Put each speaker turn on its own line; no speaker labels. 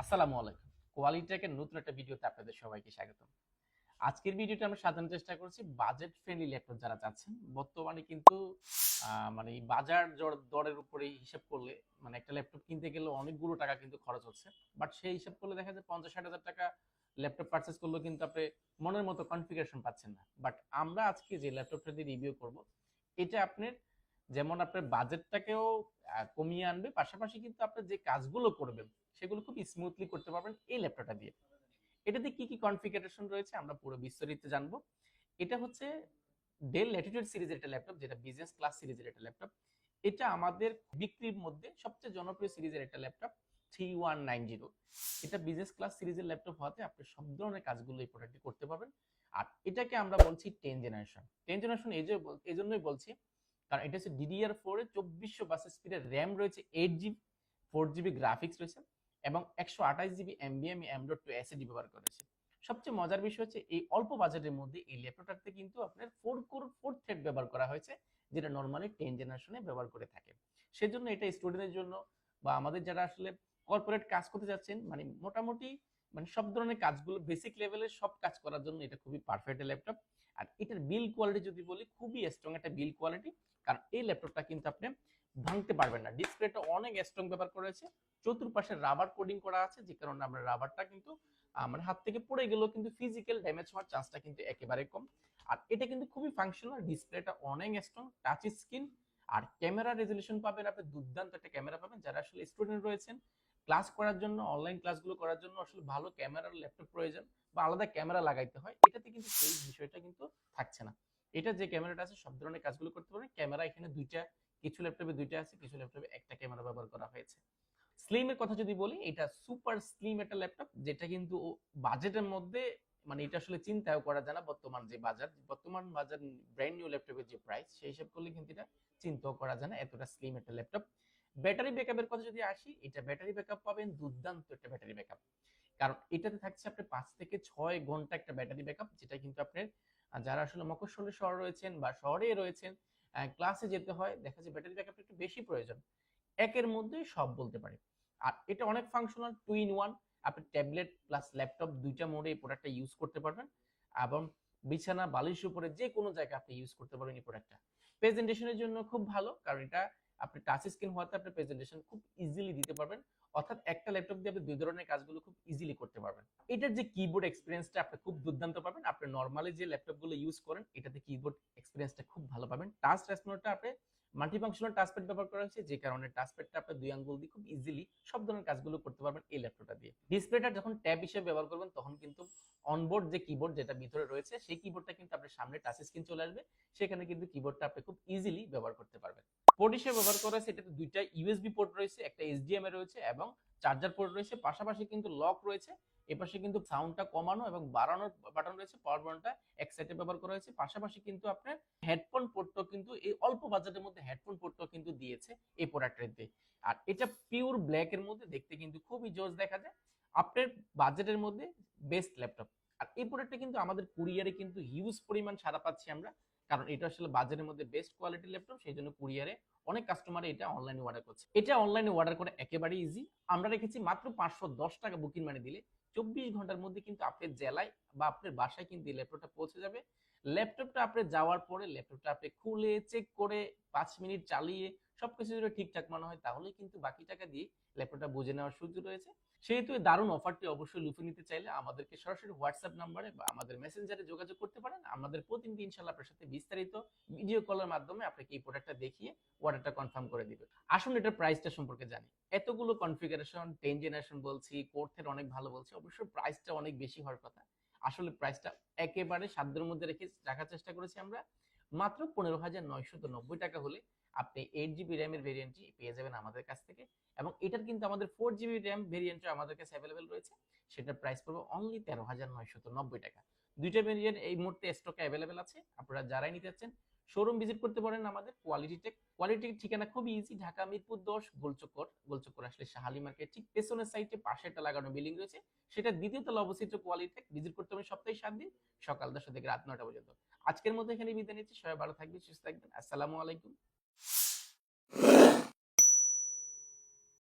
আসসালামু আলাইকুম। কোয়ালিটেকের নতুন একটা ভিডিওতে আপনাদের সবাইকে স্বাগত আজকের ভিডিওটা আমরা সাজানোর চেষ্টা করছি বাজেট ফ্রেন্ডলি ল্যাপটপ যারা চাচ্ছেন। বর্তমানে কিন্তু মানে বাজার দর- দরের উপরে হিসাব করলে মানে একটা ল্যাপটপ কিনতে গেলে অনেকগুলো টাকা কিন্তু খরচ হচ্ছে। বাট সেই হিসাব করলে দেখা যায় পঞ্চাশ, ষাট হাজার টাকা ল্যাপটপ পারচেস করলেও কিন্তু আপনি মনের মতো কনফিগারেশন পাচ্ছেন না। বাট আমরা আজকে যে ল্যাপটপটা দিয়ে রিভিউ করব, এটা আপনার যেমন আপনার বাজেটটাকেও কমিয়ে আনবে, পাশাপাশি কিন্তু আপনি যে কাজগুলো করবেন, সেগুলো খুব স্মুথলি করতে পারবেন এই ল্যাপটপটা দিয়ে। এটাতে কি কি কনফিগারেশন রয়েছে আমরা পুরো বিস্তারিত জানব। এটা হচ্ছে ডেল ল্যাটিটিউড সিরিজের একটা ল্যাপটপ যেটা বিজনেস ক্লাস সিরিজের একটা ল্যাপটপ এটা আমাদের বিক্রির মধ্যে সবচেয়ে জনপ্রিয় সিরিজের একটা laptop three one nine zero এটা বিজনেস ক্লাস সিরিজের ল্যাপটপ হওয়াতে আপনি সব ধরনের কাজগুলো এই প্রোডাক্টে করতে পারবেন। আর এটাকে আমরা বলছি টেন জেনারেশন টেন জেনারেশন এই জন্যই বলছি কারণ এটা হচ্ছে ডিডিআর ফোরে চব্বিশশো বাস স্পিডের র্যাম রয়েছে eight GB four GB graphics রয়েছে এবং একশো আঠাশ জিবি এমবিএম এম ডট টু এসএডি ব্যবহার করেছে সবচেয়ে মজার বিষয় হচ্ছে এই অল্প বাজেটের মধ্যে এই ল্যাপটপটাতে কিন্তু আপনার ফোর কোর ফোর থ্রেড ব্যবহার করা হয়েছে, যেটা নর্মালি টেন জেনারেশনে ব্যবহার করে থাকে। সেজন্য এটা স্টুডেন্টের জন্য বা আমাদের যারা আসলে কর্পোরেট কাজ করতে যাচ্ছেন মানে মোটামুটি মানে সব ধরনের কাজগুলো বেসিক লেভেলের সব কাজ করার জন্য এটা খুবই পারফেক্ট ল্যাপটপ আর এটার বিল কোয়ালিটি যদি বলি, খুবই স্ট্রং একটা বিল কোয়ালিটি কারণ এই ল্যাপটপটা কিন্তু আপনি ভাঙতে পারবেন না। ডিসপ্লেটা অনেক স্ট্রং ব্যবহার করেছে চতুর্পাশে রাবার কোডিং করা আছে, যে কারণে আমরা রাবারটা কিন্তু আমার হাত থেকে পড়ে গেলেও কিন্তু ফিজিক্যাল ড্যামেজ হওয়ার চান্সটা কিন্তু একেবারে কম। আর এটা কিন্তু খুবই ফাংশনাল ডিসপ্লেটা অনেক স্ট্রং টাচ স্ক্রিন আর ক্যামেরা রেজলিউশন পাবেন আপনি, দুর্দান্ত একটা ক্যামেরা পাবেন। যারা আসলে স্টুডেন্ট রয়েছেন ক্লাস করার জন্য অনলাইন ক্লাসগুলো করার জন্য আসলে ভালো ক্যামেরার ল্যাপটপ প্রয়োজন বা আলাদা ক্যামেরা লাগাইতে হয়। এটাতে কিন্তু সেই বিষয়টা কিন্তু থাকছে না। এটা যে ক্যামেরাটা আছে, সব ধরনের কাজগুলো করতে পারবেন ক্যামেরা এখানে দুইটা, কিছু ল্যাপটপে দুইটা আছে, কিছু ল্যাপটপে একটা ক্যামেরা ব্যবহার করা হয়েছে। স্লিমের কথা যদি বলি, এটা সুপার স্লিম একটা ল্যাপটপ যেটা কিন্তু বাজেটের মধ্যে মানে এটা আসলে চিন্তাও করা যায় না বর্তমান যে বাজার। বর্তমান বাজার ব্র্যান্ড নিউ ল্যাপটপের যে প্রাইস সেই হিসাব করলে কিন্তু এটা চিন্তাও করা যায় না, এতটা স্লিম একটা ল্যাপটপ ব্যাটারি ব্যাকআপের কথা যদি আসি, এটা ব্যাটারি ব্যাকআপ পাবেন, দুর্দান্ত একটা ব্যাটারি ব্যাকআপ। কারণ এটাতে থাকছে আপনার পাঁচ থেকে ছয় ঘণ্টা একটা ব্যাটারি ব্যাকআপ, যেটা কিন্তু আপনার যারা আসলে মফস্বলের শহর রয়েছেন বা শহরে রয়েছেন ক্লাসে যেতে হয়, দেখা যায় ব্যাটারি ব্যাকআপটা একটু বেশি প্রয়োজন। একের মধ্যেই সব বলতে পারি। আর এটা অনেক ফাংশনাল টু ইন ওয়ান আপনি ট্যাবলেট প্লাস ল্যাপটপ দুইটা মোডে এই প্রোডাক্টটা ইউজ করতে পারবেন এবং বিছানা বালিশ উপরে যে কোনো জায়গায় আপনি ইউজ করতে পারবেন এই প্রোডাক্টটা প্রেজেন্টেশনের জন্য খুব ভালো, কারণ এটা আপনি টাচ স্ক্রিন হওয়াতে আপনি প্রেজেন্টেশন খুব ইজিলি দিতে পারবেন। অর্থাৎ একটা ল্যাপটপ দিয়ে আপনি দুই ধরনের কাজগুলো খুব ইজিলি করতে পারবেন। এটার যে কিবোর্ড এক্সপিরিয়েন্সটা আপনি খুব দুর্দান্ত পাবেন। আপনি নর্মালি যে ল্যাপটপগুলো ইউজ করেন, এটাতে কিবোর্ড এক্সপিরিয়েন্সটা খুব ভালো পাবেন। টাচ রেসপন্সটা আপনি মাল্টিফাংশনাল টাচপ্যাড ব্যবহার করা হয়েছে, যে কারণে টাচপ্যাডটা আপনি দুই আঙ্গুল দিয়ে খুব ইজিলি সব ধরনের কাজগুলো করতে পারবেন এই ল্যাপটপটা দিয়ে। ডিসপ্লেটা যখন ট্যাব হিসেবে ব্যবহার করবেন, তখন কিন্তু অনবোর্ড যে কিবোর্ড যেটা ভিতরে রয়েছে, সেই কিবোর্ডটা কিন্তু আপনার সামনে টাচ স্ক্রিন চলে আসবে। সেখানে কিন্তু কিবোর্ডটা আপনি খুব ইজিলি ব্যবহার করতে পারবেন। পোর্ট হিসেবে ব্যবহার করা হয়েছে, এটাতে দুইটা ইউএসবি পোর্ট রয়েছে, একটা এইচডিএমআই রয়েছে এবং চার্জার পোর্ট রয়েছে। পাশাপাশি কিন্তু লক রয়েছে এপাশে কিন্তু সাউন্ডটা কমানো এবং বাড়ানোর বাটন রয়েছে পাওয়ার বাটনটা এক সাইডে ব্যবহার করা হয়েছে। পাশাপাশি কিন্তু আপনার হেডফোন পোর্টটাও কিন্তু, এই অল্প বাজেটের মধ্যে হেডফোন পোর্টটাও কিন্তু দিয়েছে এই প্রোডাক্টের আর এটা পিওর ব্ল্যাক এর মধ্যে দেখতে কিন্তু খুবই জোস দেখা যায়, আপনার বাজেটের মধ্যে বেস্ট ল্যাপটপ আর এই প্রোডাক্টটা কিন্তু আমাদের কুরিয়ারে কিন্তু হিউজ পরিমাণ সারা পাচ্ছি আমরা। কারণ এটা আসলে বাজারের মধ্যে বেস্ট কোয়ালিটির ল্যাপটপ সেই জন্য কুরিয়ারে অনেক কাস্টমার এটা অনলাইনে অর্ডার করছে। এটা অনলাইনে অর্ডার করে একেবারে ইজি আমরা রেখেছি মাত্র পাঁচশো দশ টাকা বুকিং মানে দিলে। চব্বিশ ঘণ্টার মধ্যে কিন্তু আপনার জেলায় বা আপনার বাসায় কিন্তু ল্যাপটপটা পৌঁছে যাবে। ল্যাপটপটা আপনি যাওয়ার পরে ল্যাপটপটা আপনি খুলে চেক করে পাঁচ মিনিট চালিয়ে সবকিছু যদি ঠিকঠাক মনে হয়, তাহলেই কিন্তু বাকি টাকা দিয়ে ল্যাপটপটা বুঝে নেওয়ার সুযোগ রয়েছে। সেহেতু দারুণ অফারটি অবশ্যই লুফে নিতে চাইলে আমাদেরকে সরাসরি হোয়াটসঅ্যাপ নাম্বারে বা আমাদের মেসেঞ্জারে যোগাযোগ করতে পারেন। আমাদের প্রতিনিধি ইনশাল্লাহ আপনার সাথে বিস্তারিত ভিডিও কলের মাধ্যমে আপনাকে এই প্রোডাক্টটা দেখিয়ে অর্ডারটা কনফার্ম করে দিবে। আসুন এটার প্রাইসটা সম্পর্কে জানি। এতগুলো কনফিগারেশন টেন জেনারেশন বলছি কোর্থের অনেক ভালো বলছি অবশ্যই প্রাইসটা অনেক বেশি হওয়ার কথা। আসলে প্রাইসটা একেবারে সাধ্যের মধ্যে রেখে রাখার চেষ্টা করেছি আমরা। মাত্র পনেরো হাজার নয়শত নব্বই টাকা হলে আপনি এইট জিবি র্যামের ভেরিয়েন্টটি পেয়ে যাবেন আমাদের কাছ থেকে। এবং এটার কিন্তু আমাদের ফোর জিবি র্যাম ভেরিয়েন্টও আমাদের কাছে অ্যাভেলেবেল রয়েছে। সেটার প্রাইস পড়বে অনলি তেরো হাজার নয়শত নব্বই টাকা। দুইটা ভেরিয়েন্ট এই মুহূর্তে স্টকে অ্যাভেলেবেল আছে। আপনারা যারাই নিতে চাচ্ছেন শোরুম ভিজিট করতে পারেন আমাদের কোয়ালিটি টেক কোয়ালিটির ঠিকানা খুবই ইজি ঢাকা মিরপুর দশ, গোলচক্কর। গোলচক্কর আসলে শাহালি মার্কেট। ঠিক পেছনের সাইডে পাশে একটা লাগানো বিল্ডিং রয়েছে। সেটা দ্বিতীয় তলা অবস্থিত কোয়ালিটি টেক ভিজিট করতে পারেন সপ্তাহে সাত দিন, সকাল দশটা থেকে রাত নটা পর্যন্ত। আজকের মতো এখানে বিদায় নিচ্ছি। সবাই ভালো থাকবেন সুস্থ থাকবেন। আসসালামু আলাইকুম।